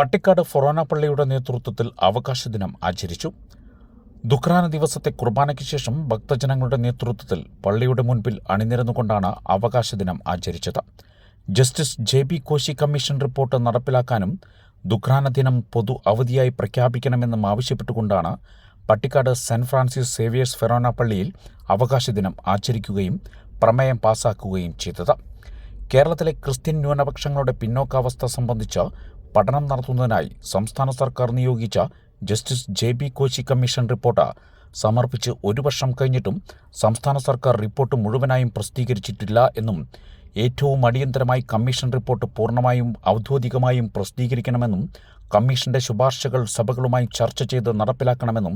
പട്ടിക്കാട് ഫൊറോന പള്ളിയുടെ നേതൃത്വത്തിൽ അവകാശ ദിനം ആചരിച്ചു. ദുഃഖാന ദിവസത്തെ കുർബാനയ്ക്ക് ശേഷം ഭക്തജനങ്ങളുടെ നേതൃത്വത്തിൽ പള്ളിയുടെ മുൻപിൽ അണിനിരന്നുകൊണ്ടാണ് അവകാശ ദിനം ആചരിച്ചത്. Justice J B Koshy commission report നടപ്പിലാക്കാനും ദുഃഖാന ദിനം പൊതു അവധിയായി പ്രഖ്യാപിക്കണമെന്നും ആവശ്യപ്പെട്ടുകൊണ്ടാണ് Pattikkad saint Francis Xavier's forane പള്ളിയിൽ അവകാശ ദിനം ആചരിക്കുകയും പ്രമേയം പാസാക്കുകയും ചെയ്തത്. കേരളത്തിലെ ക്രിസ്ത്യൻ ന്യൂനപക്ഷങ്ങളുടെ പിന്നോക്കാവസ്ഥ സംബന്ധിച്ച് പഠനം നടത്തുന്നതിനായി സംസ്ഥാന സർക്കാർ നിയോഗിച്ച justice J B Koshy commission report സമർപ്പിച്ച് ഒരു വർഷം കഴിഞ്ഞിട്ടും സംസ്ഥാന സർക്കാർ റിപ്പോർട്ട് മുഴുവനായും പ്രസിദ്ധീകരിച്ചിട്ടില്ല എന്നും ഏറ്റവും അടിയന്തരമായി കമ്മീഷൻ റിപ്പോർട്ട് പൂർണമായും ഔദ്യോഗികമായും പ്രസിദ്ധീകരിക്കണമെന്നും കമ്മീഷന്റെ ശുപാർശകൾ സഭകളുമായി ചർച്ച ചെയ്ത് നടപ്പിലാക്കണമെന്നും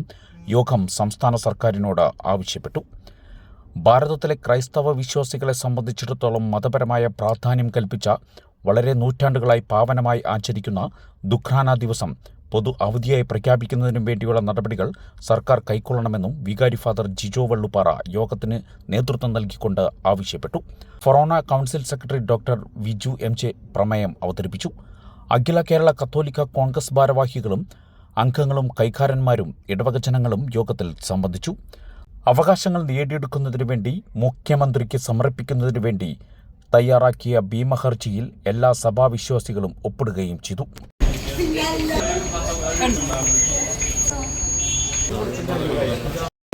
യോഗം സംസ്ഥാന സർക്കാരിനോട് ആവശ്യപ്പെട്ടു. ഭാരതത്തിലെ ക്രൈസ്തവ വിശ്വാസികളെ സംബന്ധിച്ചിടത്തോളം മതപരമായ പ്രാധാന്യം കൽപ്പിച്ച വളരെ നൂറ്റാണ്ടുകളായി പാവനമായി ആചരിക്കുന്ന ദുഃഖാന ദിവസം പൊതു അവധിയായി പ്രഖ്യാപിക്കുന്നതിനും വേണ്ടിയുള്ള നടപടികൾ സർക്കാർ കൈക്കൊള്ളണമെന്നും വികാരി ഫാദർ ജിജോ വള്ളുപാറ യോഗത്തിന് നേതൃത്വം നൽകിക്കൊണ്ട് ആവശ്യപ്പെട്ടു. Forane council secretary doctor Viju M J പ്രമേയം അവതരിപ്പിച്ചു. അഖില കേരള കത്തോലിക്ക കോൺഗ്രസ് ഭാരവാഹികളും അംഗങ്ങളും കൈക്കാരന്മാരും ഇടവക ജനങ്ങളും യോഗത്തിൽ സംബന്ധിച്ചു. അവകാശങ്ങൾ നേടിയെടുക്കുന്നതിനു വേണ്ടി മുഖ്യമന്ത്രിക്ക് സമർപ്പിക്കുന്നതിനു വേണ്ടി തയ്യാറാക്കിയ ഭീമഹർജിയിൽ എല്ലാ സഭാവിശ്വാസികളും ഒപ്പിടുകയും ചെയ്തു.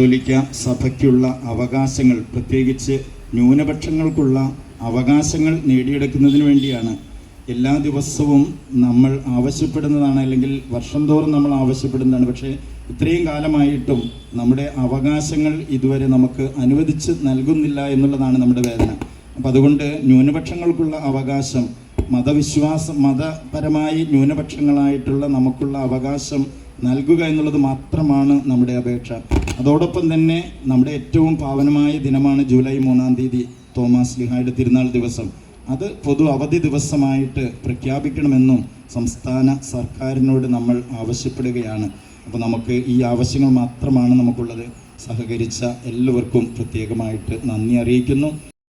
കത്തോലിക്ക സഭയ്ക്കുള്ള അവകാശങ്ങൾ പ്രത്യേകിച്ച് ന്യൂനപക്ഷങ്ങൾക്കുള്ള അവകാശങ്ങൾ നേടിയെടുക്കുന്നതിന് വേണ്ടിയാണ് എല്ലാ ദിവസവും നമ്മൾ ആവശ്യപ്പെടുന്നതാണ് അല്ലെങ്കിൽ വർഷം തോറും നമ്മൾ ആവശ്യപ്പെടുന്നതാണ്. പക്ഷേ ഇത്രയും കാലമായിട്ടും നമ്മുടെ അവകാശങ്ങൾ ഇതുവരെ നമുക്ക് അനുവദിച്ച് നൽകുന്നില്ല എന്നുള്ളതാണ് നമ്മുടെ വേദന. അപ്പം അതുകൊണ്ട് ന്യൂനപക്ഷങ്ങൾക്കുള്ള അവകാശം മതവിശ്വാസം മതപരമായി ന്യൂനപക്ഷങ്ങളായിട്ടുള്ള നമുക്കുള്ള അവകാശം നൽകുക എന്നുള്ളത് മാത്രമാണ് നമ്മുടെ അപേക്ഷ. അതോടൊപ്പം തന്നെ നമ്മുടെ ഏറ്റവും പാവനമായ ദിനമാണ് ജൂലൈ മൂന്നാം തീയതി തോമസ് ലിഹായുടെ തിരുനാൾ ദിവസം. അത് പൊതു അവധി ദിവസമായിട്ട് പ്രഖ്യാപിക്കണമെന്നും സംസ്ഥാന സർക്കാരിനോട് നമ്മൾ ആവശ്യപ്പെടുകയാണ്. അപ്പോൾ നമുക്ക് ഈ ആവശ്യങ്ങൾ മാത്രമാണ് നമുക്കുള്ളത്. സഹകരിച്ച എല്ലാവർക്കും പ്രത്യേകമായിട്ട് നന്ദി അറിയിക്കുന്നു.